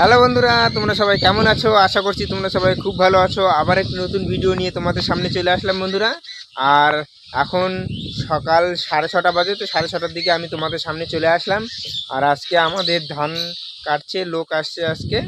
Hello বন্ধুরা, তোমরা সবাই কেমন আছো? আশা করছি তোমরা সবাই খুব ভালো আছো। আবার একটি নতুন ভিডিও নিয়ে তোমাদের সামনে চলে আসলাম বন্ধুরা। আর এখন সকাল সাড়ে ছটা বাজে, তো সাড়ে ছটার দিকে আমি তোমাদের সামনে চলে আসলাম। আর আজকে আমাদের ধান কাটছে, লোক আসছে আজকে।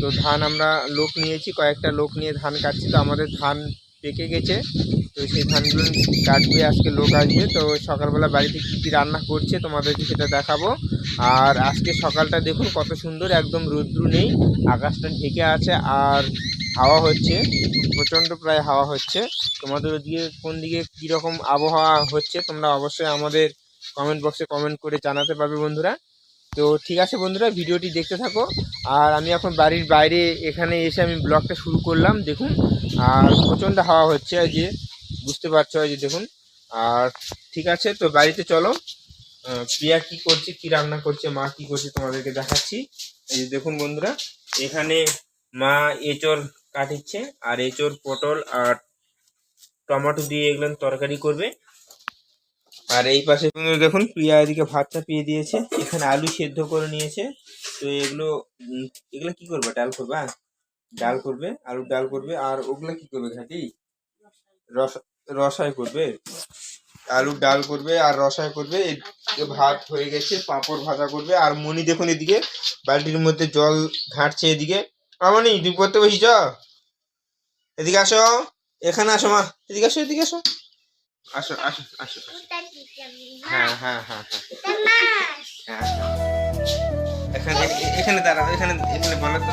তো ধান আমরা লোক নিয়েছি, কয়েকটা লোক নিয়ে ধান কাটছি। তো আমাদের ধান পেকে গেছে। তো সেই ধানগুলো কাটবে আজকে লোক আসবে। তো সকালবেলা বাড়িতে কী কী রান্না করছে তোমাদেরকে সেটা দেখাবো। আর আজকে সকালটা দেখুন কত সুন্দর, একদম রৌদ্র নেই, আকাশটা ঢেকে আছে আর হাওয়া হচ্ছে, প্রচণ্ড প্রায় হাওয়া হচ্ছে। তোমাদের ওদিকে কোন দিকে কীরকম আবহাওয়া হচ্ছে তোমরা অবশ্যই আমাদের কমেন্ট বক্সে কমেন্ট করে জানাতে পারবে বন্ধুরা। তো ঠিক আছে বন্ধুরা, ভিডিওটি দেখতে থাকো। আর আমি এখন বাড়ির বাইরে এখানে এসে আমি ব্লগটা শুরু করলাম। দেখুন আর প্রচণ্ড হাওয়া হচ্ছে যে বুঝতে পারছ যে দেখুন। আর ঠিক আছে, তো বাড়িতে চলো। প্রিয়া কি করছে, কি রান্না করছে, মা কি করছে তোমাদেরকে দেখাচ্ছি। এই যে দেখুন বন্ধুরা, এখানে মা এঁচড় কাটিচ্ছে, আর এঁচড়, পটল আর টমেটো দিয়ে এগুলো তরকারি করবে। আর এই পাশে দেখুন, প্রিয়া এদিকে ভাত চাপিয়ে দিয়েছে। এখানে আলু সেদ্ধ করে নিয়েছে। তো এগুলো এগুলো কি করবে, ডাল করবে? ডাল করবে আলুর ডাল করবে আর ওগুলো কি করবে ঘাটি রস রসায় করবে। আলুর ডাল করবে আর রসায় করবে ভাত হয়ে গেছে পাঁপড় ভাজা করবে আর মনি দেখুন এদিকে বালতির মধ্যে জল ঘাঁটছে এদিকে। আমনি তুই পড়তে বসিস এদিকে আসো এখানে আসো মা এদিকে আসো এদিকে আসো। আসো আসো আসো। হ্যাঁ হ্যাঁ হ্যাঁ হ্যাঁ। হ্যাঁ হ্যাঁ। এখানে এখানে দাঁড়াও এখানে এখানে বলো তো।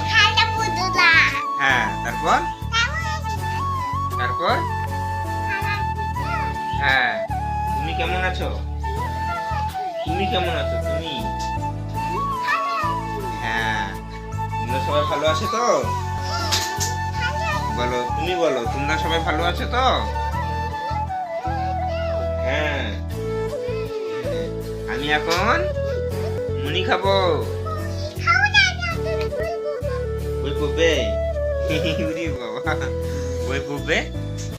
হ্যাঁ তারপর? তারপর? হ্যাঁ তুমি কেমন আছো? তুমি কেমন আছো, তুমি? হ্যাঁ তোমরা সবাই ভালো আছো তো? বলো, তুমি বলো, তোমরা সবাই ভালো আছো তো? হ্যাঁ। আমি এখন মুনি খাব।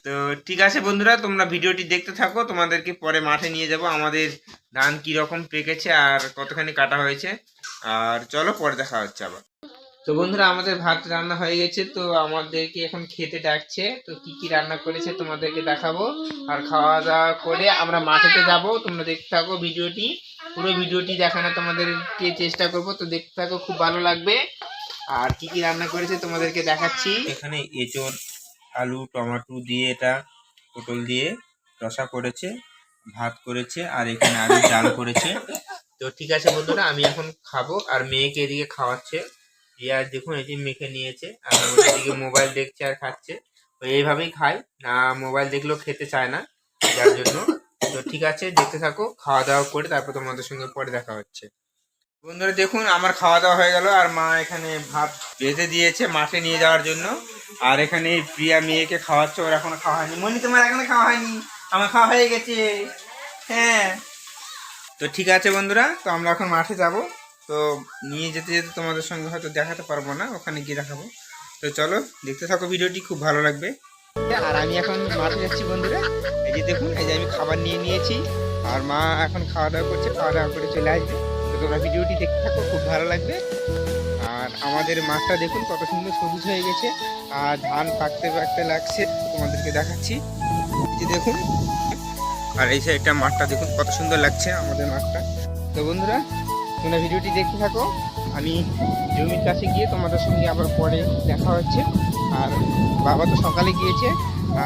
তো ঠিক আছে বন্ধুরা, তোমরা ভিডিওটি দেখতে থাকো, তোমাদেরকে পরে মাঠে নিয়ে যাব। আমাদের ধান কি রকম পেকেছে আর কতখানি কাটা হয়েছে। আর চলো পরে দেখা হচ্ছে আবার। তো বন্ধুরা, আমাদের ভাত রান্না হয়ে গেছে, তো আমাদেরকে এখন খেতে ডাকছে। তো কি কি রান্না করেছে তোমাদেরকে দেখাবো। আর খাওয়া দাওয়া করে আমরা মাঠেতে যাব। তোমরা দেখতে থাকো ভিডিওটি। পুরো ভিডিওটি দেখানো তোমাদেরকে চেষ্টা করব। তো দেখতে থাকো, খুব ভালো লাগবে। আর কি কি রান্না করেছে তোমাদেরকে দেখাচ্ছি? এখানে এঁচড় আলু টমেটো দিয়ে এটা পটল দিয়ে রসা করেছে ভাত করেছে আর এখানে আলু ডাল করেছে। তো ঠিক আছে বন্ধুরা আমি এখন খাব আর মেয়েকে এদিকে খাওয়াচ্ছে। রিয়া দেখুন এই যে মেখে নিয়েছে আর ওদিকে মোবাইল দেখছে আর খাচ্ছে। তো এইভাবেই খায় না মোবাইল দেখলেও খেতে চায় না যার জন্য। তো ঠিক আছে দেখতে থাকো খাওয়া দাওয়া করে তারপর তোমাদের সঙ্গে পরে দেখা হচ্ছে। বন্ধুরা, দেখুন, আমার খাওয়া দাওয়া হয়ে গেল আর মা এখানে ভাত বেঁধে দিয়েছে মাঠে নিয়ে যাওয়ার জন্য। আর এখানে প্রিয়া মেয়েকে খাওয়াচ্ছে, ওর এখনও খাওয়া হয়নি। মনি, তোমার এখনও খাওয়া হয়নি? আমার খাওয়া হয়ে গেছে। হ্যাঁ। তো ঠিক আছে বন্ধুরা, তো আমরা এখন মাঠে যাব। তো নিয়ে যেতে যেতে তোমাদের সঙ্গে হয়তো দেখাতে পারব না, ওখানে গিয়ে দেখাবো। তো চলো, দেখতে থাকো ভিডিওটি, খুব ভালো লাগবে। আর আমি এখন মাঠে যাচ্ছি বন্ধুরা। এই যে দেখুন, এই যে আমি খাবার নিয়ে নিয়েছি। আর মা এখন খাওয়া দাওয়া করছে, খাওয়া দাওয়া করে চলে আসবে। তো তোমরা ভিডিওটি দেখতে থাকো খুব ভালো লাগবে। আর আমাদের মাঠটা দেখুন, কত সুন্দর সবুজ হয়ে গেছে। আর ধান পাকতে পাকতে লাগছে, তোমাদেরকে দেখাচ্ছি। দেখুন, আর এই সাইডটা মাঠটা দেখুন, কত সুন্দর লাগছে আমাদের মাঠটা। তো বন্ধুরা, তোমরা ভিডিওটি দেখতে থাকো। আমি জমির কাছে গিয়ে তোমাদের সঙ্গে আবার পরে দেখা হচ্ছে। আর বাবা তো সকালে গিয়েছে,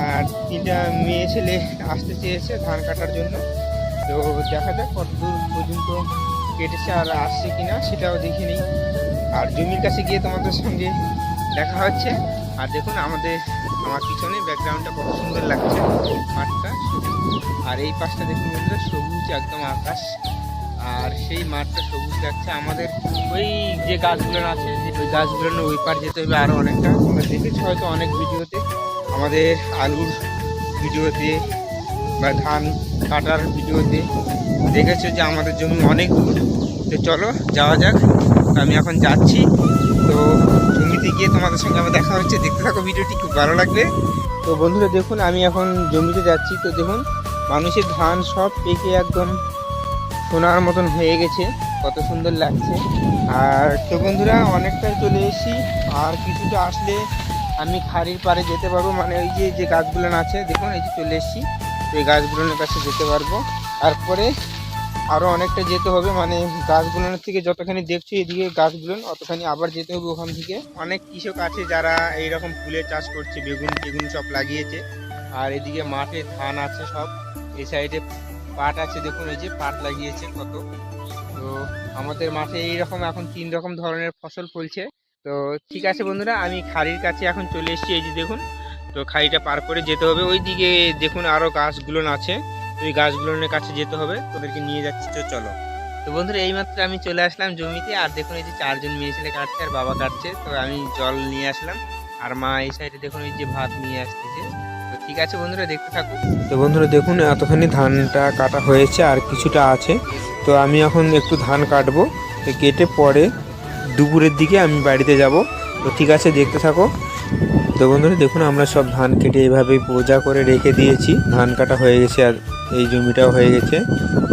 আর তিনটা মেয়ে ছেলে আসতে চেয়েছে ধান কাটার জন্য। তো দেখা যাক কত দূর পর্যন্ত কেটেছে আর আসছে কিনা সেটাও দেখে নিই। আর জমির কাছে গিয়ে তোমাদের সঙ্গে দেখা হচ্ছে। আর দেখুন, আমাদের, আমার পিছনে ব্যাকগ্রাউন্ডটা কত সুন্দর লাগছে। মাঠটা। আর এই পাশটা দেখুন বন্ধুরা, সবুজ একদম আকাশ। আর সেই মাঠটা সবুজ লাগছে। আমাদের ওই যে গাছগুলো আছে, ওই গাছগুলো ওই পার যেতে হবে আরও অনেকটা। তোমরা দেখেছ হয়তো অনেক ভিডিওতে। আমাদের আলুর ভিডিওতে বা ধান কাটার ভিডিওতে দেখেছ যে আমাদের জমি অনেক দূর। তো চলো, যাওয়া যাক। আমি এখন যাচ্ছি। তো জমিতে গিয়ে তোমাদের সঙ্গে আমার দেখা হচ্ছে। দেখতে থাকো, ভিডিওটি খুব ভালো লাগবে। তো বন্ধুরা, দেখুন, আমি এখন জমিতে যাচ্ছি। তো দেখুন, মানুষের ধান সব পেকে একদম সোনার মতন হয়ে গেছে। কত সুন্দর লাগছে। আর তো বন্ধুরা, অনেকটাই চলে এসেছি। আর কিছুটা আসলে আমি খাড়ির পাড়ে যেতে পারব। মানে ওই যে যে গাছগুলো আছে, দেখুন, এই যে চলে এসেছি। এই গাছগুলোর কাছে যেতে পারব। তারপরে আরও অনেকটা যেতে হবে মানে গাছগুলোর থেকে যতখানি দেখছি এদিকে গাছগুলো, অতখানি আবার যেতে হবে ওখান থেকে। অনেক কৃষক আছে যারা এইরকম ফুলের চাষ করছে, বেগুন টেগুন সব লাগিয়েছে। আর এদিকে মাঠে ধান আছে সব। এই সাইডে পাট আছে, দেখুন এই যে পাট লাগিয়েছে কত। তো আমাদের মাঠে এইরকম এখন তিন রকম ধরনের ফসল ফলছে। তো ঠিক আছে বন্ধুরা, আমি খাড়ির কাছে এখন চলে এসেছি, এই যে দেখুন। তো খাড়িটা পার করে যেতে হবে। ওই দিকে দেখুন আরও গাছগুলো আছে। ওই গাছগুলোর কাছে যেতে হবে। তোদেরকে নিয়ে যাচ্ছি, তো চলো। তো বন্ধুরা, এইমাত্র আমি চলে আসলাম জমিতে। আর দেখুন এই যে চারজন মেয়ে ছেলে কাটছে আর বাবা কাটছে। তো আমি জল নিয়ে আসলাম। আর মা এই সাইডে দেখুন এই যে ভাত নিয়ে আসতেছে। তো ঠিক আছে বন্ধুরা, দেখতে থাকুন। তো বন্ধুরা, দেখুন এতখানি ধানটা কাটা হয়েছে আর কিছুটা আছে। তো আমি এখন একটু ধান কাটবো। তো কেটে পরে দুপুরের দিকে আমি বাড়িতে যাব। তো ঠিক আছে, দেখতে থাকো। তো বন্ধুরা, দেখুন, আমরা সব ধান কেটে এইভাবে বোঝা করে রেখে দিয়েছি। ধান কাটা হয়ে গেছে আর এই জমিটাও হয়ে গেছে।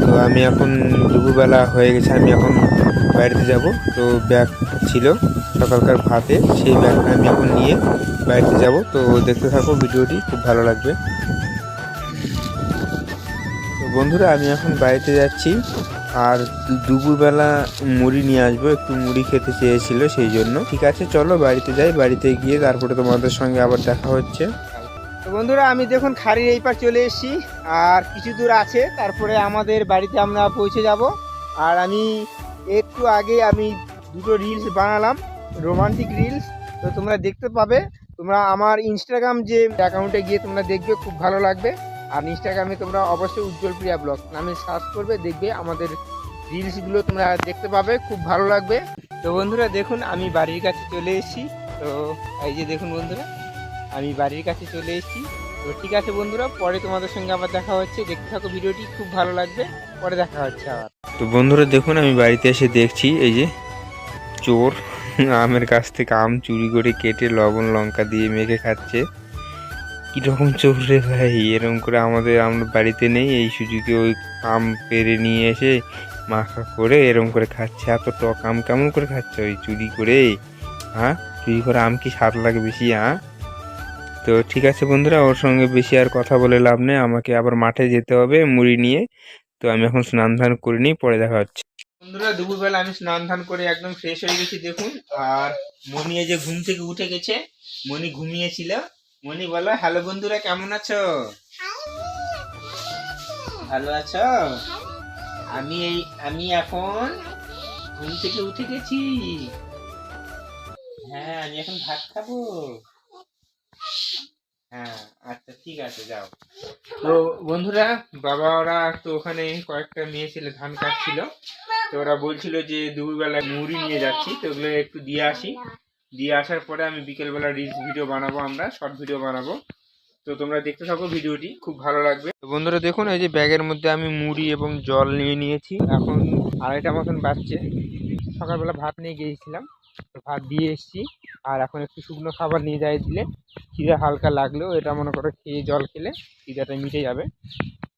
তো আমি এখন দুপুরবেলা হয়ে গেছে, আমি এখন বাড়িতে যাব। তো ব্যাগ ছিল সকালকার ভাতে, সেই ব্যাগটা আমি এখন নিয়ে বাড়িতে যাব। তো দেখতে থাকো, ভিডিওটি খুব ভালো লাগবে। তো বন্ধুরা, আমি এখন বাড়িতে যাচ্ছি। আর দুপুরবেলা মুড়ি নিয়ে আসব, একটু মুড়ি খেতে চেয়েছিল সেই জন্য ঠিক আছে, চলো বাড়িতে যাই, বাড়িতে গিয়ে তারপরে তোমাদের সঙ্গে আবার দেখা হচ্ছে। তো বন্ধুরা, আমি দেখুন খাড়ির এই পার চলে এসেছি, আর কিছু দূর আছে, তারপরে আমাদের বাড়িতে আমরা পৌঁছে যাব। আর আমি একটু আগে আমি দুটো রিলস বানালাম রোমান্টিক রিলস তো তোমরা দেখতে পাবে। তোমরা আমার ইনস্টাগ্রাম যে অ্যাকাউন্টে গিয়ে তোমরা দেখবে, খুব ভালো লাগবে। আর ইনস্টাগ্রামে তোমরা অবশ্যই উজ্জ্বল প্রিয়া ব্লগ নামে সার্চ করবে, দেখবে আমাদের রিলসগুলো তোমরা দেখতে পাবে, খুব ভালো লাগবে। তো বন্ধুরা, দেখুন, আমি বাড়ির কাছে চলে এসেছি। তো এই যে দেখুন বন্ধুরা, আমি বাড়ির কাছে চলে এসেছি। তো ঠিক আছে বন্ধুরা, পরে তোমাদের সঙ্গে আবার দেখা হচ্ছে। দেখতে থাকো ভিডিওটি, খুব ভালো লাগবে। পরে দেখা হচ্ছে আবার। তো বন্ধুরা, দেখুন, আমি বাড়িতে এসে দেখছি এই যে চোর। আমের কাছ থেকে আম চুরি করে কেটে লবণ, লঙ্কা দিয়ে মেখে খাচ্ছে। কীরকম রে ভাই? এরকম করে আমাদের, আমরা বাড়িতে নেই, এই সুযোগে ওই আম পেরে নিয়ে এসে মাখা করে এরকম করে খাচ্ছে। এত টক আম কেমন করে খাচ্ছে ওই চুরি করে? হ্যাঁ? চুরি করে আম কি স্বাদ লাগে বেশি হ্যাঁ? তো ঠিক আছে বন্ধুরা, ওর সঙ্গে বেশি আর কথা বলে লাভ নেই। আমাকে আবার মাঠে যেতে হবে মুড়ি নিয়ে। তো আমি এখন স্নান ধান করে নিই, পরে দেখা হচ্ছে। বন্ধুরা, দুপুরবেলা আমি স্নান ধান করে একদম ফ্রেশ হয়ে গেছি, দেখুন। আর মনি যে ঘুম থেকে উঠে গেছে, মনি ঘুমিয়েছিল। মনি বলো, হ্যালো বন্ধুরা, কেমন আছো? ভালো আছো? আমি এই, আমি এখন ঘুম থেকে উঠে গেছি। হ্যাঁ আমি এখন ভাত খাব। হ্যাঁ আচ্ছা ঠিক আছে, যাও। তো বন্ধুরা বাবা ওরা তো ওখানে কয়েকটা মেয়ে ছেলে ধান কাটছিল। তো ওরা বলছিল যে দুপুরবেলা মুড়ি নিয়ে যাচ্ছি, তো ওগুলো একটু দিয়ে আসি। দিয়ে আসার পরে আমি বিকেলবেলা রিলস ভিডিও বানাবো আমরা শর্ট ভিডিও বানাবো। তো তোমরা দেখতে থাকো ভিডিওটি, খুব ভালো লাগবে। বন্ধুরা দেখুন, এই যে ব্যাগের মধ্যে আমি মুড়ি এবং জল নিয়ে নিয়েছি। এখন আড়াইটা মতন বাজছে। সকালবেলা ভাত নিয়ে গিয়েছিলাম। ভাত দিয়ে এসেছি। আর এখন একটু শুকনো খাবার নিয়ে যাই দিলে। খিদে হালকা লাগলেও এটা মনে করো খেয়ে জল খেলে খিদাটা মিটে যাবে।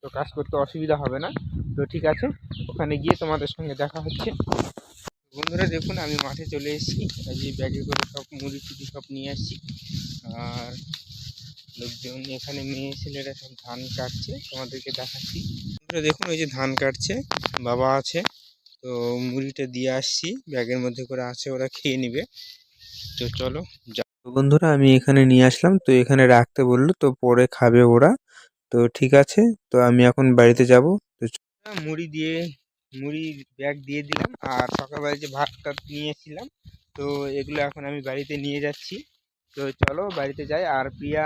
তো কাজ করতে অসুবিধা হবে না। তো ঠিক আছে, ওখানে গিয়ে তোমাদের সঙ্গে দেখা হচ্ছে। বন্ধুরা দেখুন, আমি মাঠে চলে এসেছি। যে ব্যাগে করে সব মুড়ি টুটি সব নিয়ে আসছি। আর লোকজন এখানে মেয়ে ছেলেরা সব ধান কাটছে, তোমাদেরকে দেখাচ্ছি। বন্ধুরা দেখুন, ওই যে ধান কাটছে, বাবা আছে, তো মুড়িটা দিয়ে আসছি। ব্যাগের মধ্যে করে আছে, ওরা খেয়ে নিবে। তো চলো বন্ধুরা, আমি এখানে নিয়ে আসলাম। তো এখানে রাখতে বলল, তো পরে খাবে ওরা। তো ঠিক আছে, তো আমি এখন বাড়িতে যাব। তো মুড়ি দিয়ে মুড়ি ব্যাগ দিয়ে দিলাম আর সকালবেলা যে ভাত টাত নিয়ে এসেছিলাম তো এগুলো এখন আমি বাড়িতে নিয়ে যাচ্ছি। তো চলো বাড়িতে যাই। আর প্রিয়া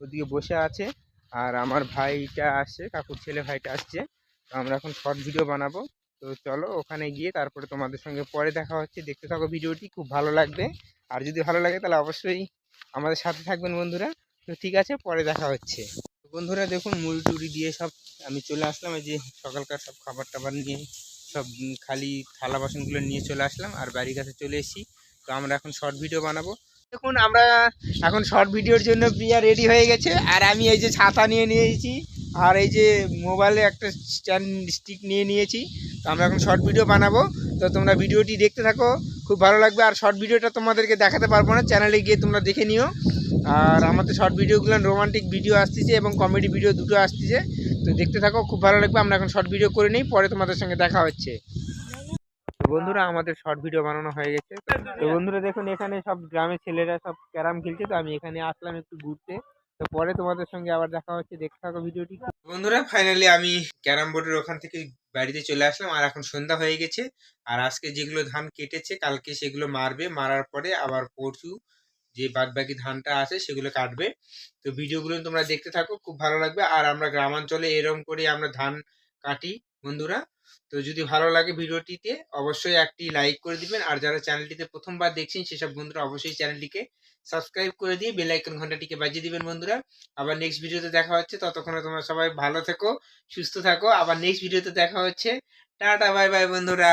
ওদিকে বসে আছে আর আমার ভাইটা আসছে, কাকুর ছেলে ভাইটা আসছে। তো আমরা এখন শর্ট ভিডিও বানাবো। তো চলো ওখানে গিয়ে তারপরে তোমাদের সঙ্গে পরে দেখা হচ্ছে। দেখতে থাকো ভিডিওটি, খুব ভালো লাগবে। আর যদি ভালো লাগে তাহলে অবশ্যই আমাদের সাথে থাকবেন বন্ধুরা। তো ঠিক আছে, পরে দেখা হচ্ছে। বন্ধুরা দেখুন, মুড়ি টুড়ি দিয়ে সব আমি চলে আসলাম, এই যে সকালকার সব খাবার টাবার নিয়ে, সব খালি থালা বাসনগুলো নিয়ে চলে আসলাম আর বাড়ির কাছে চলে এসেছি। তো আমরা এখন শর্ট ভিডিও বানাবো। দেখুন, আমরা এখন শর্ট ভিডিওর জন্য প্রিয়া রেডি হয়ে গেছে আর আমি এই যে ছাতা নিয়ে নিয়েছি আর এই যে মোবাইলে একটা স্ট্যান্ড স্টিক নিয়ে নিয়েছি। তো আমরা এখন শর্ট ভিডিও বানাবো। তো তোমরা ভিডিওটি দেখতে থাকো, খুব ভালো লাগবে। আর শর্ট ভিডিওটা তোমাদেরকে দেখাতে পারব না চ্যানেলে গিয়ে তোমরা দেখে নিও। আর আমাদের শর্ট ভিডিওগুলো রোমান্টিক ভিডিও আসতেছে এবং কমেডি ভিডিও দুটো আসতেছে। তো দেখতে থাকো, খুব ভালো লাগবে। আমরা এখন শর্ট ভিডিও করে নিই, পরে তোমাদের সঙ্গে দেখা হচ্ছে। বন্ধুরা, আমাদের শর্ট ভিডিও বানানো হয়ে গেছে। তো বন্ধুরা, দেখুন, এখানে সব গ্রামের ছেলেরা সব ক্যারাম খেলছে। তো আমি এখানে আসলাম একটু ঘুরতে। তো পরে তোমাদের সঙ্গে আবার দেখা হচ্ছে। দেখতে থাকো ভিডিওটি। বন্ধুরা ফাইনালি আমি ক্যারাম বোর্ডের ওখান থেকে বাড়িতে চলে আসলাম। আর এখন সন্ধ্যা হয়ে গেছে। আর আজকে যেগুলো ধান কেটেছে, কালকে সেগুলো মারবে। মারার পরে আবার পরশু যে বাদ বাকি ধানটা আছে সেগুলো কাটবে। তো ভিডিওগুলো তোমরা দেখতে থাকো, খুব ভালো লাগবে। আর আমরা গ্রামাঞ্চলে এরকম করে আমরা ধান কাটি, বন্ধুরা। তো যদি ভালো লাগে ভিডিওটিতে, অবশ্যই একটি লাইক করে দিবেন। আর যারা চ্যানেলটিতে প্রথমবার দেখছেন, সেসব বন্ধুরা অবশ্যই চ্যানেলটিকে সাবস্ক্রাইব করে দিয়ে বেল আইকন ঘন্টাটিকে বাজিয়ে দিবেন, বন্ধুরা। আবার নেক্সট ভিডিওতে দেখা হচ্ছে। ততক্ষণে তোমরা সবাই ভালো থেকো, সুস্থ থাকো। আবার নেক্সট ভিডিওতে দেখা হচ্ছে। টাটা বাই বাই বন্ধুরা।